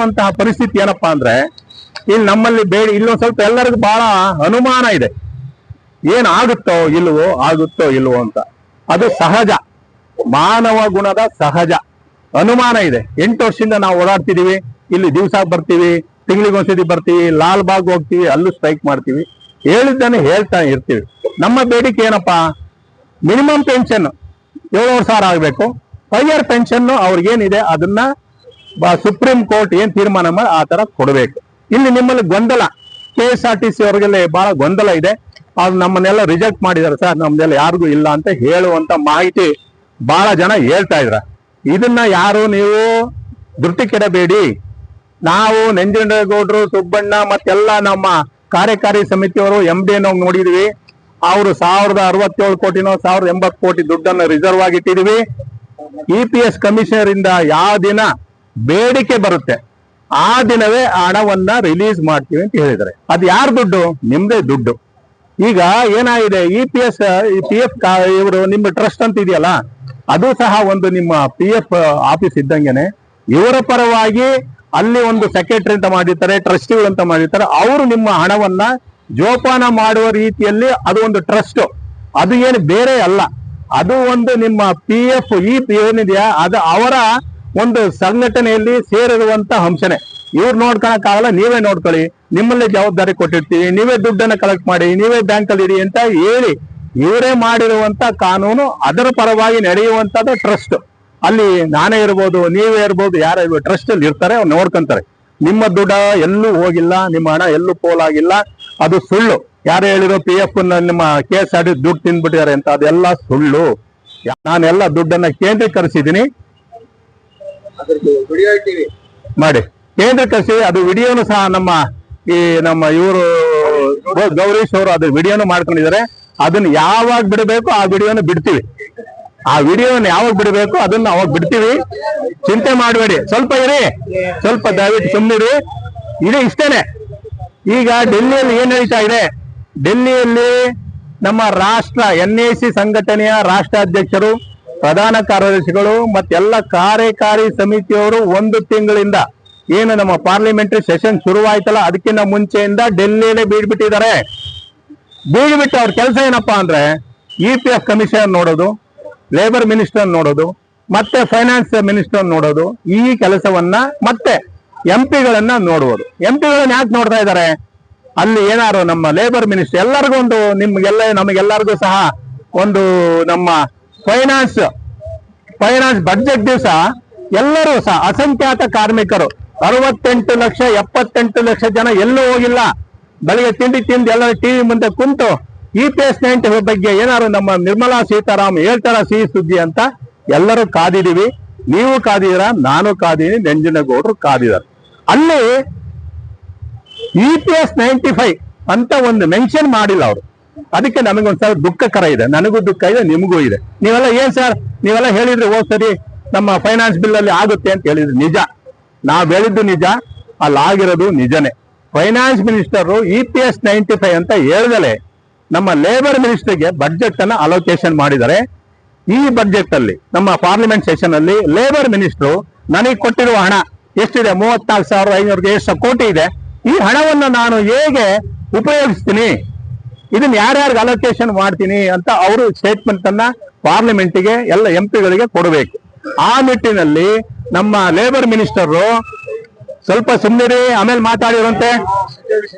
ಅಂತಹ ಪರಿಸ್ಥಿತಿ ಏನಪ್ಪಾ ಅಂದ್ರೆ, ಇಲ್ಲಿ ನಮ್ಮಲ್ಲಿ ಬೇಡಿ, ಇಲ್ಲೊಂದ್ ಸ್ವಲ್ಪ ಎಲ್ಲರಿಗೂ ಬಹಳ ಅನುಮಾನ ಇದೆ. ಏನ್ ಆಗುತ್ತೋ ಇಲ್ವೋ ಆಗುತ್ತೋ ಇಲ್ವೋ ಅಂತ. ಅದು ಸಹಜ. ಮಾನವ ಗುಣದ ಸಹಜ. ಅನುಮಾನ ಇದೆ. ಎಂಟು ವರ್ಷದಿಂದ ನಾವು ಓಡಾಡ್ತಿದೀವಿ, ಇಲ್ಲಿ ದಿವಸ ಬರ್ತೀವಿ, ತಿಂಗಳಿಗೊಂದ್ಸತಿ ಬರ್ತೀವಿ, ಲಾಲ್ ಬಾಗ್ ಹೋಗ್ತೀವಿ, ಅಲ್ಲೂ ಸ್ಟ್ರೈಕ್ ಮಾಡ್ತೀವಿ. ಹೇಳಿದ್ದಾನೆ ಹೇಳ್ತಾ ಇರ್ತೀವಿ. ನಮ್ಮ ಬೇಡಿಕೆ ಏನಪ್ಪಾ? ಮಿನಿಮಮ್ ಪೆನ್ಷನ್ ಏಳುವರೆ ಸಾವಿರ ಆಗಬೇಕು. ಇಯರ್ ಪೆನ್ಷನ್ ಅವ್ರಿಗೇನಿದೆ, ಅದನ್ನ ಸುಪ್ರೀಂ ಕೋರ್ಟ್ ಏನ್ ತೀರ್ಮಾನ ಮಾಡಿ ಆ ತರ ಕೊಡಬೇಕು. ಇಲ್ಲಿ ನಿಮ್ಮಲ್ಲಿ ಗೊಂದಲ. K S R T C ಅವರಿಗೆಲ್ಲ ಬಹಳ ಗೊಂದಲ ಇದೆ. ಅವ್ರು ನಮ್ಮನ್ನೆಲ್ಲ ರಿಜೆಕ್ಟ್ ಮಾಡಿದ್ದಾರೆ ಸರ್. ನಮ್ದೆಲ್ಲ ಯಾರಿಗೂ ಇಲ್ಲ ಅಂತ ಹೇಳುವಂತ ಮಾಹಿತಿ ಬಹಳ ಜನ ಹೇಳ್ತಾ ಇದ್ರ. ಇದನ್ನ ಯಾರು ನೀವು ದೃಷ್ಟಿ ಕೆಡಬೇಡಿ. ನಾವು ನಂಜನಗೌಡರು ಸುಬ್ಬಣ್ಣ ಮತ್ತೆಲ್ಲ ನಮ್ಮ ಕಾರ್ಯಕಾರಿ ಸಮಿತಿಯವರು ಎಂ ಡಿ ನಾವು ನೋಡಿದ್ವಿ. ಅವರು ಸಾವಿರದ ಅರವತ್ತೇಳು ಕೋಟಿನೋ ಸಾವಿರದ ಎಂಬತ್ತು ಕೋಟಿ ದುಡ್ಡನ್ನು ರಿಸರ್ವ್ ಆಗಿಟ್ಟಿದ್ವಿ. ಇ ಪಿ ಎಸ್ ಕಮಿಷನರ್ ಇಂದ ಯಾವ ದಿನ ಬೇಡಿಕೆ ಬರುತ್ತೆ. ಆ ದಿನವೇ ಹಣವನ್ನ ರಿಲೀಸ್ ಮಾಡ್ತೀವಿ ಅಂತ ಹೇಳಿದ್ದಾರೆ. ಅದು ಯಾರ ದುಡ್ಡು? ನಿಮ್ದೇ ದುಡ್ಡು. ಈಗ ಏನಾಗಿದೆ? E P S P F ಇವರು ನಿಮ್ಮ ಟ್ರಸ್ಟ್ ಅಂತ ಇದೆಯಲ್ಲ, ಅದು ಸಹ ಒಂದು ನಿಮ್ಮ ಪಿ ಎಫ್ ಆಫೀಸ್ ಇದ್ದಂಗೆನೆ. ಇವರ ಪರವಾಗಿ ಅಲ್ಲಿ ಒಂದು ಸೆಕ್ರೆಟರಿ ಅಂತ ಮಾಡಿರ್ತಾರೆ ಟ್ರಸ್ಟಿಗಳು ಅಂತ ಮಾಡಿರ್ತಾರೆ, ಅವರು ನಿಮ್ಮ ಹಣವನ್ನ ಜೋಪಾನ ಮಾಡುವ ರೀತಿಯಲ್ಲಿ ಅದು ಒಂದು ಟ್ರಸ್ಟ್ ಅದು ಏನು ಬೇರೆ ಅಲ್ಲ. ಅದು ಒಂದು ನಿಮ್ಮ ಪಿ ಎಫ್ ಪಿ ಏನಿದೆಯಾ, ಅದು ಅವರ ಒಂದು ಸಂಘಟನೆಯಲ್ಲಿ ಸೇರಿರುವಂತ ಅಂಶನೇ ಇವ್ರು ನೋಡ್ಕೊಳಕ್ಕಾಗಲ್ಲ, ನೀವೇ ನೋಡ್ಕೊಳ್ಳಿ. ನಿಮ್ಮಲ್ಲೇ ಜವಾಬ್ದಾರಿ ಕೊಟ್ಟಿರ್ತೀವಿ. ನೀವೇ ದುಡ್ಡನ್ನ ಕಲೆಕ್ಟ್ ಮಾಡಿ, ನೀವೇ ಬ್ಯಾಂಕ್ ಅಲ್ಲಿ ಇಡಿ ಅಂತ ಹೇಳಿ ಇವರೇ ಮಾಡಿರುವಂತ ಕಾನೂನು ಅದರ ಪರವಾಗಿ ನಡೆಯುವಂತದ್ದು ಟ್ರಸ್ಟ್ ಅಲ್ಲಿ ನಾನೇ ಇರ್ಬೋದು, ನೀವೇ ಇರ್ಬೋದು, ಯಾರೇ ಇರ್ಬೋದು ಟ್ರಸ್ಟ್ ಅಲ್ಲಿ ಇರ್ತಾರೆ ಅವ್ರು ನೋಡ್ಕೊಂತಾರೆ. ನಿಮ್ಮ ದುಡ್ಡ ಎಲ್ಲೂ ಹೋಗಿಲ್ಲ, ನಿಮ್ಮ ಹಣ ಎಲ್ಲೂ ಪೋಲಾಗಿಲ್ಲ ಅದು ಸುಳ್ಳು. ಯಾರು ಹೇಳಿರೋ ಪಿ ಎಫ್ ನಿಮ್ಮ ಕೆ ಎಸ್ ದುಡ್ಡು ತಿಂದ್ಬಿಟ್ಟಿದ್ದಾರೆ ಅಂತ, ಅದೆಲ್ಲ ಸುಳ್ಳು. ನಾನೆಲ್ಲ ದುಡ್ಡನ್ನ ಕೇಂದ್ರೀಕರಿಸಿದ್ದೀನಿ. ಅದ್ರದ್ದು ವಿಡಿಯೋ ಕಸಿ ಮಾಡಿ. ಅದು ವಿಡಿಯೋನು ಸಹ ನಮ್ಮ ಈ ನಮ್ಮ ಇವರು ಗೌರೀಶ್ ಅವರು ಅದು ವಿಡಿಯೋನು ಮಾಡ್ಕೊಂಡಿದ್ದಾರೆ. ಅದನ್ನ ಯಾವಾಗ ಬಿಡಬೇಕು ಆ ವಿಡಿಯೋನ ಬಿಡ್ತೀವಿ. ಆ ವಿಡಿಯೋನ ಯಾವಾಗ ಬಿಡಬೇಕು ಅದನ್ನ ಅವಾಗ ಬಿಡ್ತೀವಿ. ಚಿಂತೆ ಮಾಡಬೇಡಿ. ಸ್ವಲ್ಪ ಇರಿ. ಸ್ವಲ್ಪ ದಯವಿಟ್ಟು ಸುಮ್ಮನಿರಿ ಇದೇ ಇಷ್ಟೇನೆ. ಈಗ ಡೆಲ್ಲಿಯಲ್ಲಿ ಏನ್ ಹೇಳ್ತಾ ಇದೆ? ಡೆಲ್ಲಿಯಲ್ಲಿ ನಮ್ಮ ರಾಷ್ಟ್ರ ಎನ್ ಸಂಘಟನೆಯ ರಾಷ್ಟ್ರಾಧ್ಯಕ್ಷರು ಪ್ರಧಾನ ಕಾರ್ಯದರ್ಶಿಗಳು ಮತ್ತೆಲ್ಲ ಕಾರ್ಯಕಾರಿ ಸಮಿತಿಯವರು ಒಂದು ತಿಂಗಳಿಂದ ಏನು ನಮ್ಮ ಪಾರ್ಲಿಮೆಂಟರಿ ಸೆಷನ್ ಶುರುವಾಯ್ತಲ್ಲ, ಅದಕ್ಕಿಂತ ಮುಂಚೆಯಿಂದ ಡೆಲ್ಲಿಯಲ್ಲೇ ಬೀಡ್ಬಿಟ್ಟಿದ್ದಾರೆ ಬೀಳ್ಬಿಟ್ಟು ಅವ್ರ ಕೆಲಸ ಏನಪ್ಪಾ ಅಂದ್ರೆ ಇ ಪಿ ಎಫ್ ಕಮಿಷನ್ ನೋಡೋದು ಲೇಬರ್ ಮಿನಿಸ್ಟರ್ ನೋಡೋದು, ಮತ್ತೆ ಫೈನಾನ್ಸ್ ಮಿನಿಸ್ಟರ್ ನೋಡೋದು, ಈ ಕೆಲಸವನ್ನ ಮತ್ತೆ ಎಂ ಪಿಗಳನ್ನ ನೋಡುವುದು. ಎಂ ಪಿಗಳನ್ನ ಯಾಕೆ ನೋಡ್ತಾ ಇದ್ದಾರೆ? ಅಲ್ಲಿ ಏನಾರು ನಮ್ಮ ಲೇಬರ್ ಮಿನಿಸ್ಟರ್ ಎಲ್ಲರಿಗೂ ಒಂದು ನಿಮ್ಗೆಲ್ಲ, ನಮಗೆಲ್ಲರಿಗೂ ಸಹ ಒಂದು ನಮ್ಮ ಫೈನಾನ್ಸ್ ಫೈನಾನ್ಸ್ ಬಡ್ಜೆಟ್ ದಿವಸ ಎಲ್ಲರೂ ಸಹ ಅಸಂಖ್ಯಾತ ಕಾರ್ಮಿಕರು. ಅರವತ್ತೆಂಟು ಲಕ್ಷ, ಎಪ್ಪತ್ತೆಂಟು ಲಕ್ಷ ಜನ ಎಲ್ಲೂ ಹೋಗಿಲ್ಲ. ಬೆಳಗ್ಗೆ ತಿಂಡಿ ತಿಂದು ಎಲ್ಲರೂ ಟಿವಿ ಮುಂದೆ ಕುಂತು ಇ ಪಿ ಎಸ್ ನೈಂಟಿ ಬಗ್ಗೆ ಏನಾದ್ರು ನಮ್ಮ ನಿರ್ಮಲಾ ಸೀತಾರಾಮ್ ಹೇಳ್ತಾರ ಸಿಹಿ ಸುದ್ದಿ ಅಂತ ಎಲ್ಲರೂ ಕಾದಿದೀವಿ. ನೀವು ಕಾದಿದೀರ ನಾನು ಕಾದೀನಿ ನಂಜನಗೌಡರು ಕಾದಿದ್ದಾರೆ. ಅಲ್ಲಿ E P S ninety five ಅಂತ ಒಂದು ಮೆನ್ಷನ್ ಮಾಡಿಲ್ಲ ಅವರು. ಅದಕ್ಕೆ ನಮಗೊಂದ್ಸಲ ದುಃಖಕರ ಇದೆ. ನನಗೂ ದುಃಖ ಇದೆ, ನಿಮಗೂ ಇದೆ. ನೀವೆಲ್ಲ ಏನ್ ಸರ್? ನೀವೆಲ್ಲ ಹೇಳಿದ್ರಿ ಓ ಸರಿ, ನಮ್ಮ ಫೈನಾನ್ಸ್ ಬಿಲ್ ಅಲ್ಲಿ ಆಗುತ್ತೆ ಅಂತ ಹೇಳಿದ್ರಿ ನಿಜ. ನಾವ್ ಹೇಳಿದ್ದು ನಿಜ, ಅಲ್ಲಿ ಆಗಿರೋದು ನಿಜನೇ. Finance minister E P S ninety five ಅಂತ ಹೇಳ್ದಲೆ ನಮ್ಮ ಲೇಬರ್ ಮಿನಿಸ್ಟರ್ಗೆ ಬಜೆಟ್ ಅನ್ನ ಅಲೋಕೇಶನ್ ಮಾಡಿದರೆ ಈ ಬಜೆಟ್ ಅಲ್ಲಿ, ನಮ್ಮ ಪಾರ್ಲಿಮೆಂಟ್ ಸೆಷನ್ ಅಲ್ಲಿ ಲೇಬರ್ ಮಿನಿಸ್ಟ್ರು ನನಗೆ ಕೊಟ್ಟಿರುವ ಹಣ ಎಷ್ಟಿದೆ? ಮೂವತ್ನಾಲ್ಕು ಸಾವಿರದ ಐನೂರಿಗೆ ಎಷ್ಟು ಕೋಟಿ ಇದೆ? ಈ ಹಣವನ್ನು ನಾನು ಹೇಗೆ ಉಪಯೋಗಿಸ್ತೀನಿ? ಇದನ್ನ ಯಾರ್ಯಾರಿಗೆ ಅಲೋಕೇಶನ್ ಮಾಡ್ತೀನಿ ಅಂತ ಅವರು ಸ್ಟೇಟ್ಮೆಂಟ್ ಅನ್ನ ಪಾರ್ಲಿಮೆಂಟ್ಗೆ ಎಲ್ಲ ಎಂ ಪಿಗಳಿಗೆ ಕೊಡಬೇಕು. ಆ ನಿಟ್ಟಿನಲ್ಲಿ ನಮ್ಮ ಲೇಬರ್ ಮಿನಿಸ್ಟರ್ ಸ್ವಲ್ಪ ಸುಮ್ಮನೆ ಆಮೇಲೆ ಮಾತಾಡಿರಂತೆ